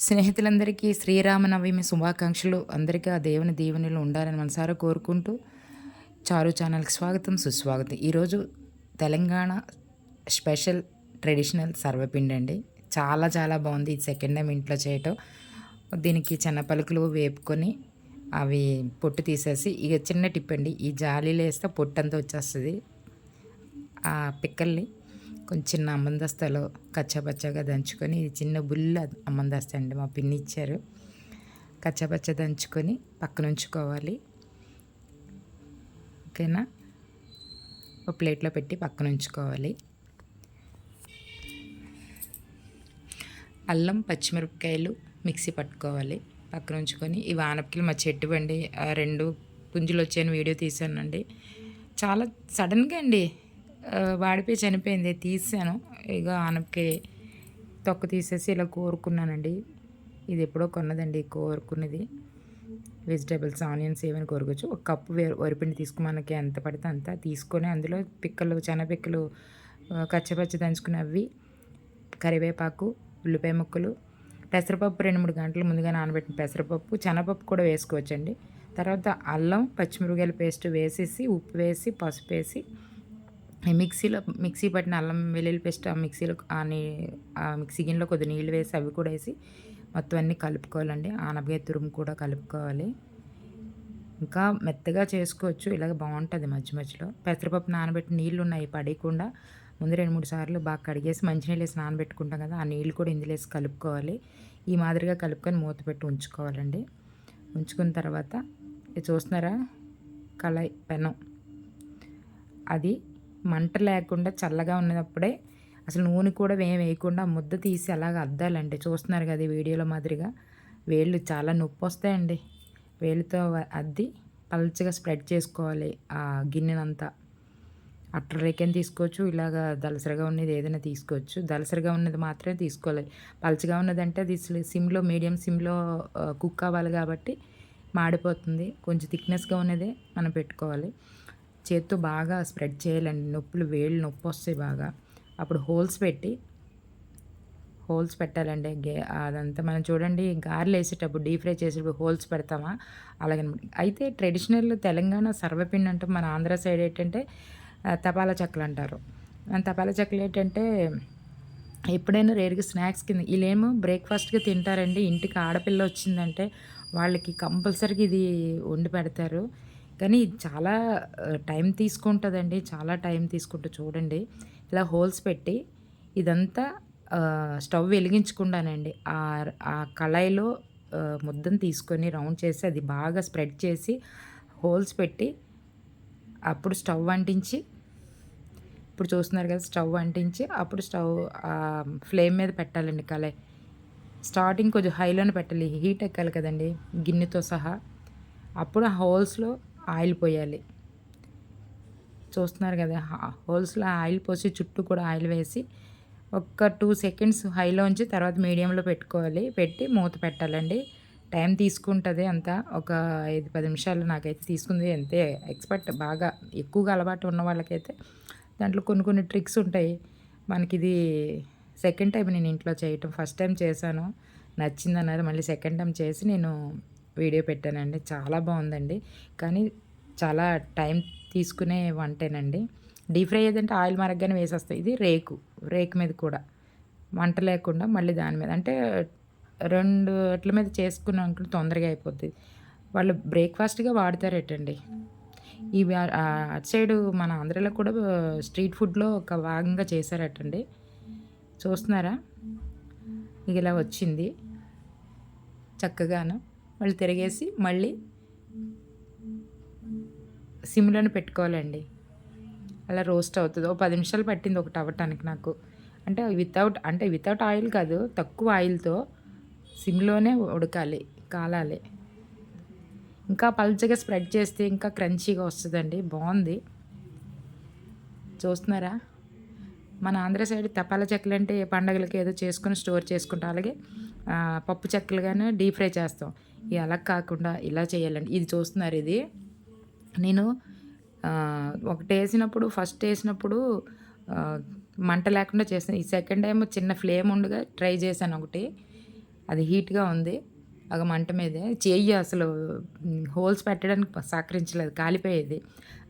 స్నేహితులందరికీ శ్రీరామనవమి శుభాకాంక్షలు. అందరికీ ఆ దేవుని దీవెనలు ఉండాలని మనసారా కోరుకుంటూ చారు ఛానల్కి స్వాగతం సుస్వాగతం. ఈరోజు తెలంగాణ స్పెషల్ ట్రెడిషనల్ సర్వపిండి అండి. చాలా చాలా బాగుంది. ఇది సెకండ్ టైం ఇంట్లో చేయటం. దీనికి చిన్న పలుకులు వేపుకొని అవి పొట్టు తీసేసి ఇక చిన్న టిప్ అండి ఈ జాలీలు వేస్తే పొట్టు అంతా వచ్చేస్తుంది. ఆ పిక్కల్ని కొంచెం చిన్న అమ్మందస్తలో కచ్చాపచ్చగా దంచుకొని ఇది చిన్న బుల్ల అమ్మందస్త అండి మా పిన్ని ఇచ్చారు. కచ్చపచ్చ దంచుకొని పక్కన ఉంచుకోవాలి. ఓకేనా? ఒక ప్లేట్లో పెట్టి పక్కన ఉంచుకోవాలి. అల్లం పచ్చిమిరపకాయలు మిక్సీ పట్టుకోవాలి. పక్కన ఉంచుకొని ఈ వానపకిలు మా చెట్టు బండి ఆ రెండు పుంజులు వచ్చాయని వీడియో తీసానండి చాలా సడన్గా అండి వాడిపోయి చనిపోయింది తీసాను. ఇక ఆనపకాయ తొక్క తీసేసి ఇలా కోరుకున్నానండి. ఇది ఎప్పుడో కొన్నదండి కోరుకున్నది. వెజిటేబుల్స్ ఆనియన్స్ ఏమైనా కోరుకోవచ్చు. ఒక కప్పు వే వరిపిండి తీసుకుని మనకి ఎంత పడితే అంత తీసుకొని అందులో పిక్కలు చెనపిక్కలు కచ్చపచ్చ దంచుకుని అవి కరివేపాకు ఉల్లిపాయ ముక్కలు పెసరపప్పు రెండు మూడు గంటలు ముందుగా నానబెట్టిన పెసరపప్పు శనగపప్పు కూడా వేసుకోవచ్చండి. తర్వాత అల్లం పచ్చిమిరపకాయల పేస్ట్ వేసేసి ఉప్పు వేసి పసుపు వేసి మిక్సీలో మిక్సీ పట్టిన అల్లం వెల్లుల్లి పేస్ట్ ఆ మిక్సీలో ఆ నీ ఆ మిక్సీ గిన్నెలో కొద్ది నీళ్ళు వేసి అవి కూడా వేసి మొత్తం అన్నీ కలుపుకోవాలండి. ఆనపకాయ తురుము కూడా కలుపుకోవాలి. ఇంకా మెత్తగా చేసుకోవచ్చు. ఇలాగ బాగుంటుంది మధ్య మధ్యలో. పెసరపప్పు నానబెట్టి నీళ్ళు ఉన్నాయి పడేయకుండా ముందు రెండు మూడు సార్లు బాగా కడిగేసి మంచినీళ్ళు వేసి నానబెట్టుకుంటాం కదా ఆ నీళ్ళు కూడా ఇందులో వేసి కలుపుకోవాలి. ఈ మాదిరిగా కలుపుకొని మూత పెట్టి ఉంచుకోవాలండి. ఉంచుకున్న తర్వాత ఇది చూస్తున్నారా? కళాయి పెనం. అది మంట లేకుండా చల్లగా ఉన్నప్పుడే అసలు నూనె కూడా ఏం వేయకుండా ఆ ముద్ద తీసి అలాగ అద్దాలండి. చూస్తున్నారు కదా ఈ వీడియోలో మాదిరిగా. వేళ్ళు చాలా నొప్పి వస్తాయండి. వేలుతో అద్ది పల్చగా స్ప్రెడ్ చేసుకోవాలి ఆ గిన్నెనంతా. అట్ట రేకెన్ తీసుకోవచ్చు? ఇలాగ దలసరిగా ఉన్నది ఏదైనా తీసుకోవచ్చు. దలసరిగా ఉన్నది మాత్రమే తీసుకోవాలి. పలచగా ఉన్నదంటే అది అసలు సిమ్లో మీడియం సిమ్లో కుక్ అవ్వాలి కాబట్టి మాడిపోతుంది. కొంచెం థిక్నెస్గా ఉన్నదే మనం పెట్టుకోవాలి. చేత్తో బాగా స్ప్రెడ్ చేయాలండి. నొప్పులు వేళ్ళు నొప్పి వస్తాయి బాగా. అప్పుడు హోల్స్ పెట్టి హోల్స్ పెట్టాలండి. గే అదంతా మనం చూడండి గారెలు వేసేటప్పుడు డీప్ ఫ్రై చేసేటప్పుడు హోల్స్ పెడతామా? అలాగనమాట అయితే ట్రెడిషనల్ తెలంగాణ సర్వపిండి అంటే. మన ఆంధ్ర సైడ్ ఏంటంటే తపాలా చెక్కలు అంటారు. ఆ తపాలా చెక్కలు ఏంటంటే ఎప్పుడైనా రేరుగా స్నాక్స్ కింద వీళ్ళేమో బ్రేక్ఫాస్ట్గా తింటారండి. ఇంటికి ఆడపిల్ల వచ్చిందంటే వాళ్ళకి కంపల్సరీగా ఇది వండి పెడతారు. కానీ చాలా టైం తీసుకుంటుందండి. చాలా టైం తీసుకుంటూ చూడండి. ఇలా హోల్స్ పెట్టి ఇదంతా స్టవ్ వెలిగించకుండానండి ఆ ఆ కళాయిలో ముద్దను తీసుకొని రౌండ్ చేసి అది బాగా స్ప్రెడ్ చేసి హోల్స్ పెట్టి అప్పుడు స్టవ్ అంటించి ఇప్పుడు చూస్తున్నారు కదా స్టవ్ అంటించి అప్పుడు స్టవ్ ఫ్లేమ్ మీద పెట్టాలండి కళాయి. స్టార్టింగ్ కొంచెం హైలోనే పెట్టాలి. హీట్ ఎక్కాలి కదండి గిన్నెతో సహా. అప్పుడు ఆ హోల్స్లో ఆయిల్ పోయాలి. చూస్తున్నారు కదా హోల్స్లో ఆయిల్ పోసి చుట్టూ కూడా ఆయిల్ వేసి ఒక్క టూ సెకండ్స్ హైలో ఉంచి తర్వాత మీడియంలో పెట్టుకోవాలి. పెట్టి మూత పెట్టాలండి. టైం తీసుకుంటుంది అంతా. ఒక ఐదు పది నిమిషాలు నాకైతే తీసుకుంది. అంతే ఎక్స్పర్ట్ బాగా ఎక్కువగా అలవాటు ఉన్న వాళ్ళకైతే దాంట్లో కొన్ని కొన్ని ట్రిక్స్ ఉంటాయి. మనకి ఇది సెకండ్ టైం నేను ఇంట్లో చేయటం ఫస్ట్ టైం చేశాను. నచ్చింది అన్నారు మళ్ళీ సెకండ్ టైం చేసి నేను వీడియో పెట్టానండి. చాలా బాగుందండి. కానీ చాలా టైం తీసుకునే వంటేనండి. డీప్ ఫ్రై ఏదంటే ఆయిల్ మరగ్గానే వేసేస్తాయి. ఇది రేకు. రేకు మీద కూడా. వంట లేకుండా మళ్ళీ దాని మీద. అంటే రెండు అట్ల మీద చేసుకున్నాం అనుకుంటే తొందరగా అయిపోద్ది. వాళ్ళు బ్రేక్ఫాస్ట్గా వాడతారేటండి. ఇవి అటు సైడు మన ఆంధ్రలో కూడా స్ట్రీట్ ఫుడ్లో ఒక భాగంగా చేశారటండి. చూస్తున్నారా? ఇక ఇలా వచ్చింది. చక్కగాను మళ్ళీ తిరిగేసి మళ్ళీ సిమ్లోనే పెట్టుకోవాలండి. అలా రోస్ట్ అవుతుంది. ఓ పది నిమిషాలు పట్టింది ఒకటి అవ్వటానికి నాకు. అంటే వితౌట్ అంటే వితౌట్ ఆయిల్ కాదు తక్కువ ఆయిల్తో సిమ్లోనే ఉడకాలి కాలాలి. ఇంకా పల్చగా స్ప్రెడ్ చేస్తే ఇంకా క్రంచీగా వస్తుందండి. బాగుంది. చూస్తున్నారా? మన ఆంధ్ర సైడ్ తపాల చెక్కలు అంటే ఏ పండగలకి ఏదో చేసుకొని స్టోర్ చేసుకుంటాం. అలాగే పప్పు చెక్కలు కానీ డీప్ ఫ్రై చేస్తాం. అలా కాకుండా ఇలా చేయాలండి. ఇది చూస్తున్నారు ఇది. నేను ఒకటి వేసినప్పుడు ఫస్ట్ వేసినప్పుడు మంట లేకుండా చేసిన ఈ సెకండ్ టైం చిన్న ఫ్లేమ్ ఉండగా ట్రై చేశాను ఒకటి. అది హీట్గా ఉంది. ఒక మంట మీదే. చెయ్యి అసలు హోల్స్ పెట్టడానికి సహకరించలేదు. కాలిపోయేది.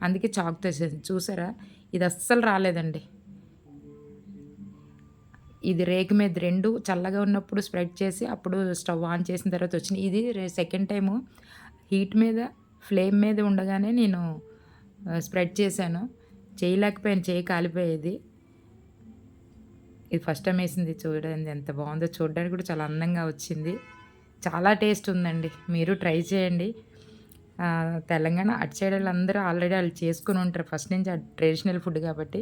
అందుకే చాక్ తెసేది చూసారా? ఇది అస్సలు రాలేదండి. ఇది రేకు మీద రెండు చల్లగా ఉన్నప్పుడు స్ప్రెడ్ చేసి అప్పుడు స్టవ్ ఆన్ చేసిన తర్వాత వచ్చింది ఇది సెకండ్ టైము హీట్ మీద ఫ్లేమ్ మీద ఉండగానే నేను స్ప్రెడ్ చేశాను. చేయలేకపోయాను చేయి కాలిపోయేది. ఇది ఫస్ట్ టైం వేసింది చూడండి ఎంత బాగుందో చూడడానికి కూడా చాలా అందంగా వచ్చింది. చాలా టేస్ట్ ఉందండి. మీరు ట్రై చేయండి. తెలంగాణ అటు సైడ్ వాళ్ళందరూ ఆల్రెడీ వాళ్ళు చేసుకుని ఉంటారు. ఫస్ట్ నుంచి ట్రెడిషనల్ ఫుడ్ కాబట్టి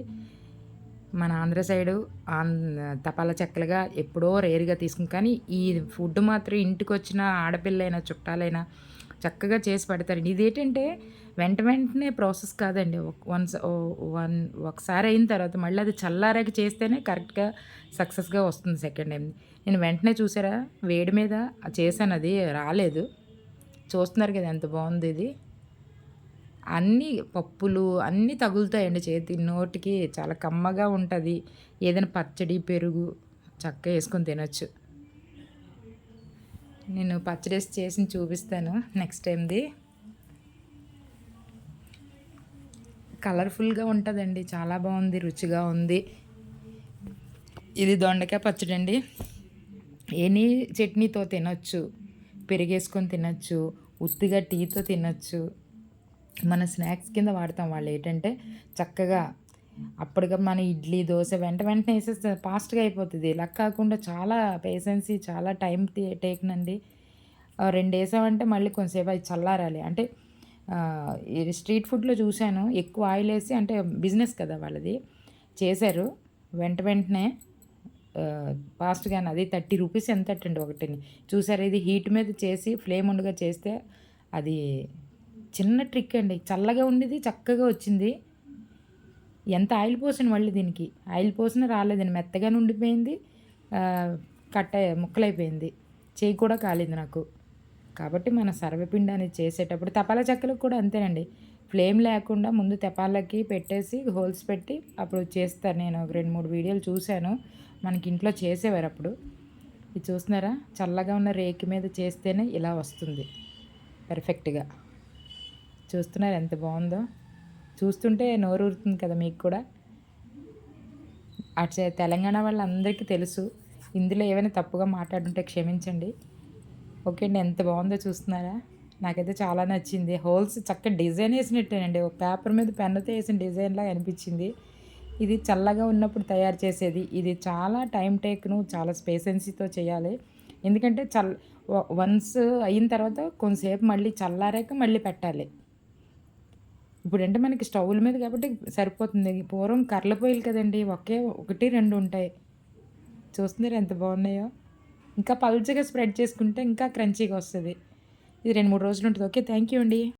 మన ఆంధ్ర సైడు తపాల చెక్కలుగా ఎప్పుడో రేరుగా తీసుకుని కానీ ఈ ఫుడ్ మాత్రం ఇంటికి వచ్చిన ఆడపిల్లైనా చుట్టాలైనా చక్కగా చేసి పెడతారు ఇదేంటంటే వెంట వెంటనే ప్రాసెస్ కాదండి. వన్స్ వన్ ఒకసారి అయిన తర్వాత మళ్ళీ అది చల్లారాక చేస్తేనే కరెక్ట్గా సక్సెస్గా వస్తుంది సెకండ్ టైం. నేను వెంటనే చూసారా? వేడి మీద చేశాను అది రాలేదు. చూస్తున్నారు కదా ఎంత బాగుంది ఇది. అన్నీ పప్పులు అన్నీ తగులుతాయండి చేతి నోటికి. చాలా కమ్మగా ఉంటుంది. ఏదైనా పచ్చడి పెరుగు చక్కగా వేసుకొని తినొచ్చు. నేను పచ్చడి చేసి చూపిస్తాను నెక్స్ట్ టైంది కలర్ఫుల్గా ఉంటుందండి. చాలా బాగుంది రుచిగా ఉంది. ఇది దొండకాయ పచ్చడి అండి. ఎనీ చట్నీతో తినొచ్చు. పెరిగేసుకొని తినొచ్చు. ఉత్తిగా టీతో తినొచ్చు. మన స్నాక్స్ కింద వాడతాం వాళ్ళు ఏంటంటే చక్కగా అప్పటిగా మన ఇడ్లీ దోశ వెంట వెంటనే వేసేస్తే ఫాస్ట్గా అయిపోతుంది. ఇలా కాకుండా చాలా పేషెన్సీ చాలా టైం టేక్నండి రెండు వేసామంటే మళ్ళీ కొంతసేపు అది చల్లారాలి. అంటే స్ట్రీట్ ఫుడ్లో చూశాను ఎక్కువ ఆయిల్ వేసి అంటే బిజినెస్ కదా వాళ్ళది. చేశారు. వెంట వెంటనే ఫాస్ట్గా అది థర్టీ రూపీస్ ఎంత అండి ఒకటిని. చూసారు ఇది హీట్ మీద చేసి ఫ్లేమ్ ఉండగా చేస్తే అది చిన్న ట్రిక్ అండి. చల్లగా ఉండేది చక్కగా వచ్చింది. ఎంత ఆయిల్ పోసాను మళ్ళీ దీనికి? ఆయిల్ పోసినా రాలేదండి. మెత్తగానే ఉండిపోయింది. కట్ట ముక్కలైపోయింది. చేయి కూడా కాలేదు నాకు. కాబట్టి మన సర్వపిండి అనేది చేసేటప్పుడు తపాలా చెక్కలకు కూడా అంతేనండి. ఫ్లేమ్ లేకుండా ముందు తెపాలకి పెట్టేసి హోల్స్ పెట్టి అప్పుడు చేస్తాను. నేను ఒక రెండు మూడు వీడియోలు చూశాను. మనకి ఇంట్లో చేసేవారు అప్పుడు. ఇది చూస్తున్నారా? చల్లగా ఉన్న రేకి మీద చేస్తేనే ఇలా వస్తుంది. పర్ఫెక్ట్గా చూస్తున్నారు ఎంత బాగుందో. చూస్తుంటే నోరు ఊరుతుంది కదా మీకు కూడా. అటు తెలంగాణ వాళ్ళందరికీ తెలుసు. ఇందులో ఏమైనా తప్పుగా మాట్లాడుంటే క్షమించండి. ఓకే అండి ఎంత బాగుందో చూస్తున్నారా? నాకైతే చాలా నచ్చింది. హోల్స్ చక్కగా డిజైన్ వేసినట్టేనండి. ఒక పేపర్ మీద పెన్నుతో వేసిన డిజైన్లా అనిపించింది. ఇది చల్లగా ఉన్నప్పుడు తయారు చేసేది. ఇది చాలా టైం టేక్ను చాలా స్పేసెన్సీతో చేయాలి. ఎందుకంటే చల్ వన్స్ అయిన తర్వాత కొంతసేపు మళ్ళీ చల్లారాక మళ్ళీ పెట్టాలి. ఇప్పుడంటే మనకి స్టవ్ల మీద కాబట్టి సరిపోతుంది. పూర్వం కర్ల పొయ్యిలు కదండి ఒకే ఒకటి రెండు ఉంటాయి. చూస్తున్నారు ఎంత బాగున్నాయో? ఇంకా పల్చగా స్ప్రెడ్ చేసుకుంటే ఇంకా క్రంచీగా వస్తుంది. ఇది రెండు మూడు రోజులు ఉంటుంది. ఓకే థ్యాంక్ యూ అండి.